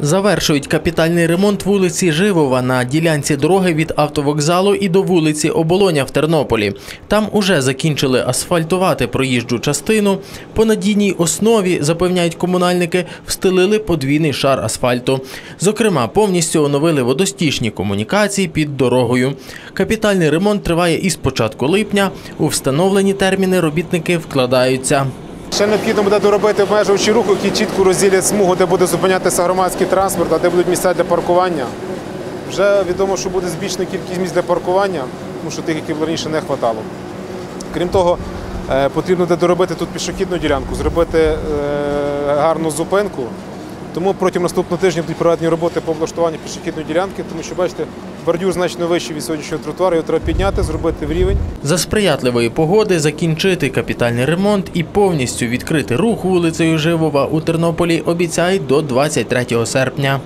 Завершують капітальний ремонт вулиці Живова на ділянці дороги від автовокзалу і до вулиці Оболоня в Тернополі. Там уже закінчили асфальтувати проїжджу частину. По надійній основі, запевняють комунальники, встелили подвійний шар асфальту. Зокрема, повністю оновили водостічні комунікації під дорогою. Капітальний ремонт триває із початку липня. У встановлені терміни робітники вкладаються. Ще необхідно буде доробити обмежувачі руху, які чітко розділять смугу, де буде зупинятися громадський транспорт, а де будуть місця для паркування. Вже відомо, що буде збільшена кількість місць для паркування, тому що тих, які раніше не вистачало. Крім того, е, потрібно доробити тут пішохідну ділянку, зробити е, гарну зупинку. Тому протягом наступного тижня будуть проведені роботи по облаштуванню пішохідної ділянки, тому що бачите, бордюр значно вищий від сьогоднішнього тротуару, його треба підняти, зробити в рівень. За сприятливої погоди закінчити капітальний ремонт і повністю відкрити рух вулицею Живова у Тернополі обіцяють до 23 серпня.